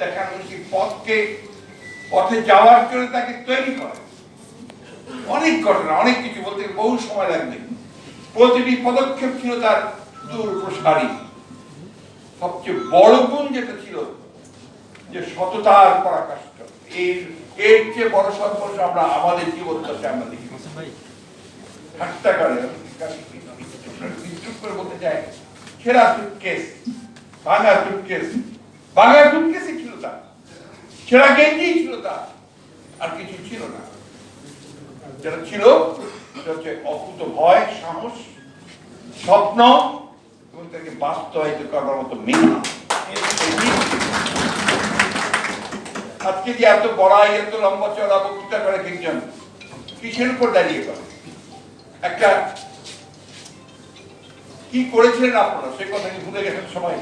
দেখানো সেই পথকে, পথে যাওয়ার জন্য তাকে তৈরি করে। অনেক ঘটনা, অনেক কিছু বলতে বহু সময় লাগবে। প্রতিটি পদক্ষেপ ছিল তার দূর সবচেয়ে বড় গুণ যেটা ছিল, যে সততার পরাকাষ্ঠ। এর এর চেয়ে বড় সম্পর্ক আমরা আমাদের জীবন দশে আমরা দেখি। করে বলতে চাই সেরা সুটকেস ভাঙা সুটকেস ভাঙা সুটকেসই সেরা গেঞ্জি ছিল তার। আর কিছু ছিল না। যেটা ছিল, সেটা হচ্ছে অকুত ভয়, সাহস, স্বপ্ন, এবং তাকে বাস্তবায়িত করবার মতো মেধা আজকে যে এত বড়াই, এত লম্বা চড়া বক্তৃতা করে একজন কিসের উপর দাঁড়িয়ে করে একটা কি করেছিলেন আপনারা? সে কথা ভুলে গেছেন সবাই?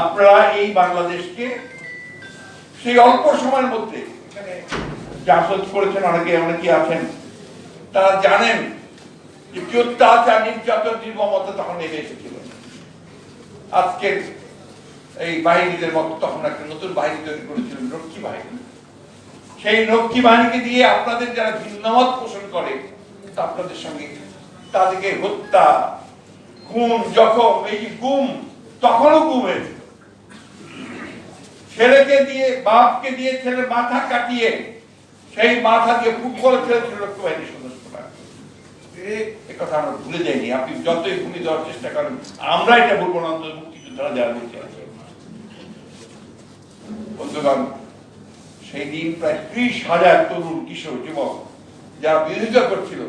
আপনারা এই বাংলাদেশকে সেই অল্প সময়ের মধ্যে, এখানে জাসদ করেছেন অনেকে অনেকে আছেন, তারা জানেন যে কি অত্যাচার নির্যাতন, নির্মমতা তখন নেমে এসেছিল। আজকে এই বাহিনীদের মতো তখন একটা নতুন বাহিনী তৈরি করেছিলেন রক্ষী বাহিনী। সেই রক্ষী বাহিনীকে দিয়ে আপনাদের যারা ভিন্নমত পোষণ করে আপনাদের সঙ্গে, তাদেরকে হত্যা, খুন, জখম, এই গুম, তখনও গুম হয়েছিল ছেলেকে দিয়ে, বাপকে দিয়ে ছেলে মাথা কাটিয়ে সেই মাথা দিয়ে ফুটবল খেলেছিল বাহিনীর সদস্যরা এ কথা আমরা ভুলে যাইনি। আপনি যতই ভুলে দেওয়ার চেষ্টা করেন, আমরা এটা বলব না, অন্তত মুক্তিযোদ্ধারা যারা বলছে। আছে বন্ধুগণ, সেই দিন প্রায় ত্রিশ হাজার তরুণ কিশোর যুবক যারা বিরোধিতা করছিল,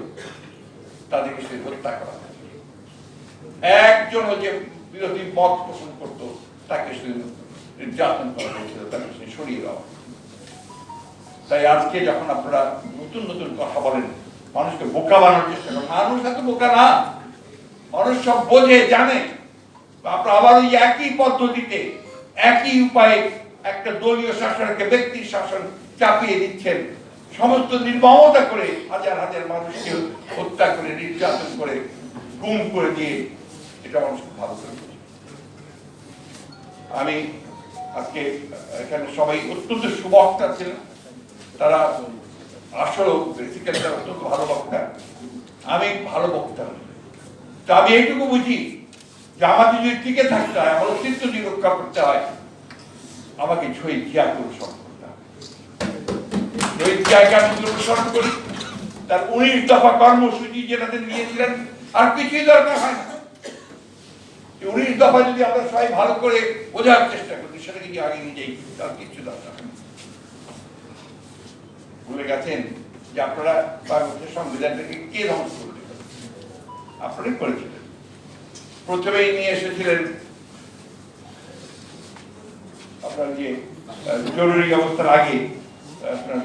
তাদেরকে সে হত্যা করা। একজন যে বিরোধী মত পোষণ করতো, তাকে সে নির্যাতন করা হয়েছিল তাকে সে সরিয়ে দেওয়া তাই আজকে যখন আপনারা নতুন নতুন কথা বলেন, মানুষকে বোকা বানানোর চেষ্টা করেন, মানুষ এত বোকা না, মানুষ সব বোঝে, জানে। আপনারা আবার ওই একই পদ্ধতিতে, একই উপায়ে একটা দলীয় শাসনকে, ব্যক্তির শাসন চাপিয়ে দিচ্ছেন। সমস্ত নির্মমতা করে হাজার হাজার মানুষকে হত্যা করে, নির্যাতন করে, গুম করে দিয়ে এটা মানুষকে ভালো করে আমি আজকে এখানে সবাই অত্যন্ত সুবক্তা ছিলেন তারা আসলে বেসিক্যালি তারা অত্যন্ত ভালো বক্তা। আমি ভালো বক্তা। তো আমি এইটুকু বুঝি যে আমাকে যদি টিকে থাকতে হয়, আমার অস্তিত্ব যদি রক্ষা করতে হয়, আমাকে শহীদ জিয়াকে অনুসরণ করতে হবে জিয়াকে আমি অনুসরণ করি, তার উনিশ দফা কর্মসূচি যেটাতে নিয়েছিলেন, আর কিছুই দরকার হয় না। উনিশ দফা যদি আমরা সবাই ভালো করে বোঝার চেষ্টা করি সেটাকে যদি আগে নিয়ে যাই তার কিছু দরকার। ভুলে গেছেন যে আপনারা বাংলাদেশের সংবিধানটাকে কে ধ্বংস করেছিলেন আপনারাই করেছিলেন প্রথমেই নিয়ে এসেছিলেন আপনার যে জরুরি অবস্থার আগে আপনার।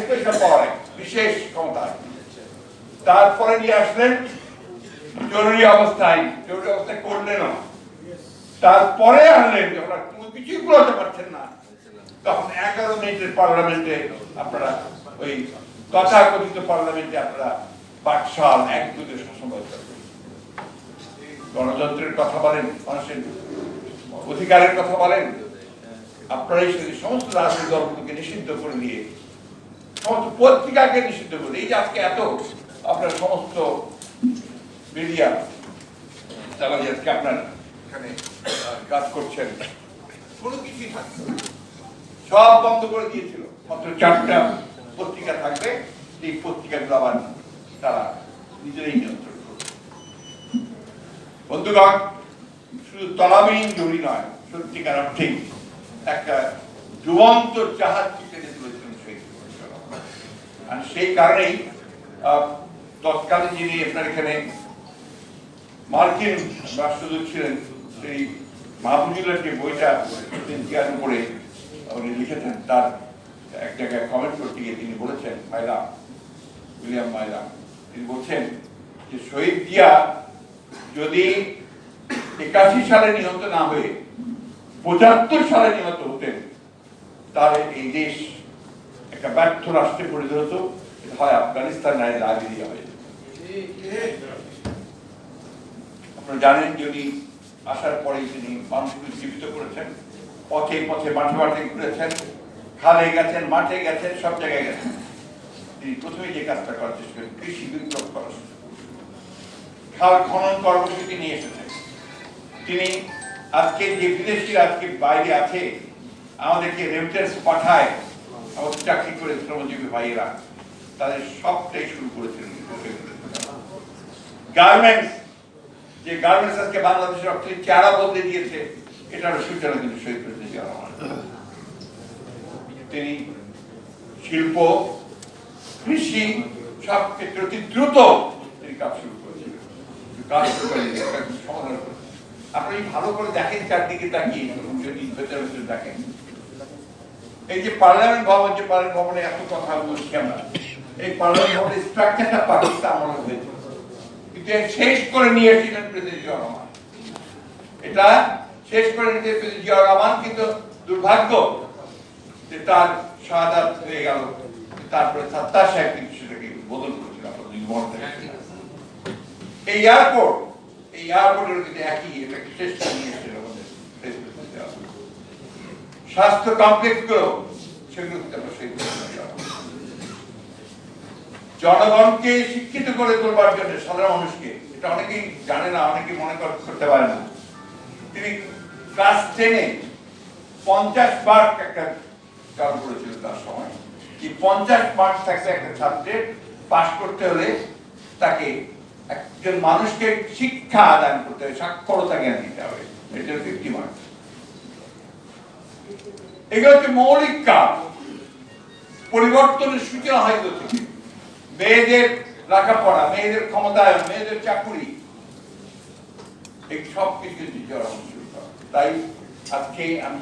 স্পেশাল পাওয়ার বিশেষ ক্ষমতা তারপরে নিয়ে আসলেন, জরুরি অবস্থায় জরুরি অবস্থায় করলেন তারপরে আনলেন, যখন কিছুই বলাতে পারছেন না, তখন এগারো মিনিটের পার্লামেন্টে আপনারা ওই তথাকথিত পার্লামেন্টে আপনারা বাকশাল এক দুটো শাসন। গণতন্ত্রের কথা বলেন, মানুষের অধিকারের কথা বলেন আপনারাই সেদিন সমস্ত রাজনৈতিক দলগুলোকে নিষিদ্ধ করে দিয়ে, সমস্ত পত্রিকাকে নিষিদ্ধ করে এই যে আজকে এত আপনার সমস্ত মিডিয়া যে আজকে আপনার এখানে কাজ করছেন, কোনো কিছুই থাকবে সব বন্ধ করে দিয়েছিল। মাত্র চারটা পত্রিকা থাকবে, এই পত্রিকাগুলো আবার তারা নিজেরাই নিয়ন্ত্রণ করবে। বন্ধুগণ, শুধু তলাবিহীন জড়ি নয়, সত্যিকার অর্থেই একটা যুবন্ত জাহাজ টেনে তুলেছিলেন সেই আর সেই কারণেই তৎকালে যিনি আপনার এখানে মার্কিন রাষ্ট্রদূত ছিলেন, সেই মাহবুজুলের যে বইটা ইতিহাস উপরে উনি লিখেছেন, তার এক জায়গায় কমেন্ট করতে গিয়ে তিনি বলেছেন, মাইলা, উইলিয়াম মাইলা। তিনি বলছেন যে শহীদ জিয়া যদি একাশি সালে নিহত না হয়ে পঁচাত্তর সালে নিহত হতেন। তাহলে এই দেশ একটা ব্যর্থ রাষ্ট্রে পরিণত হয় আফগানিস্তান নয় লাইবেরিয়া হয়ে। আপনারা জানেন যে উনি আসার পরেই তিনি মানুষকে জীবিত করেছেন, পথে পথে মাঠে মাঠে ঘুরেছেন, খালে গেছেন, মাঠে গেছেন, সব জায়গায় গেছেন। তিনি প্রথমে যে কাজটা করার চেষ্টা করেন, কৃষি বিপ্লব করার খাল খনন কর্মসূচি নিয়ে এসেছেন। তিনি আজকে যে বিদেশি আজকে বাইরে আছে, আমাদেরকে রেমিটেন্স পাঠায়। আমাদের চাকরি করে শ্রমজীবী ভাইয়েরা, তাদের সবটাই শুরু করেছিলেন গার্মেন্টস, যে গার্মেন্টস আজকে বাংলাদেশের অর্থনীতি চারা বদলে দিয়েছে এটার সূচনা কিন্তু শহীদ প্রেসিডেন্ট তিনি শিল্প, কৃষি সব ক্ষেত্রে অতি দ্রুত তিনি কাজ শুরু করেছিলেন। কাজ শুরু করে সমাধান আপনি ভালো করে দেখেন চারদিকে তাকিয়ে যদি ভেতরে ভেতরে দেখেন। এই যে পার্লামেন্ট ভবন, যে পার্লামেন্ট ভবনে এত কথা বলছি আমরা, এই পার্লামেন্ট ভবনের স্ট্রাকচারটা পাকিস্তান আমলে হয়েছে। কিন্তু শেষ করে নিয়ে এসেছিলেন প্রেসিডেন্ট জিয়া রহমান। এটা শেষ করে নিতে প্রেসিডেন্ট জিয়া রহমান, কিন্তু দুর্ভাগ্য যে তার শাহাদাত হয়ে গেল তারপরে সাত্তার সাহেব কিন্তু সেটাকে বদল করেছিল মনে এই এয়ারপোর্ট এই এয়ারপোর্টের কিন্তু একই স্বাস্থ্য কমপ্লেক্সগুলো আমরা সেই জনগণকে শিক্ষিত করে তোলবার জন্য সাধারণ মানুষকে, এটা অনেকেই জানে না, অনেকেই মনে কর- করতে পারে না। তিনি ক্লাস টেনে পঞ্চাশ মার্ক একটা চালু করেছিল তার সময়। এই পঞ্চাশ মার্ক থাকতে একটা ছাত্রের পাশ করতে হলে তাকে একজন মানুষকে শিক্ষা দান করতে হবে, সাক্ষরতা জ্ঞান দিতে হবে। এটা ফিফটি মার্ক এগুলো হচ্ছে মৌলিক কাজ। পরিবর্তনের সূচনা হয় এগুলো থেকে? মেয়েদের লেখাপড়া, মেয়েদের ক্ষমতায়ন, মেয়েদের চাকুরি। এই সব কিছু তাই আজকে আমি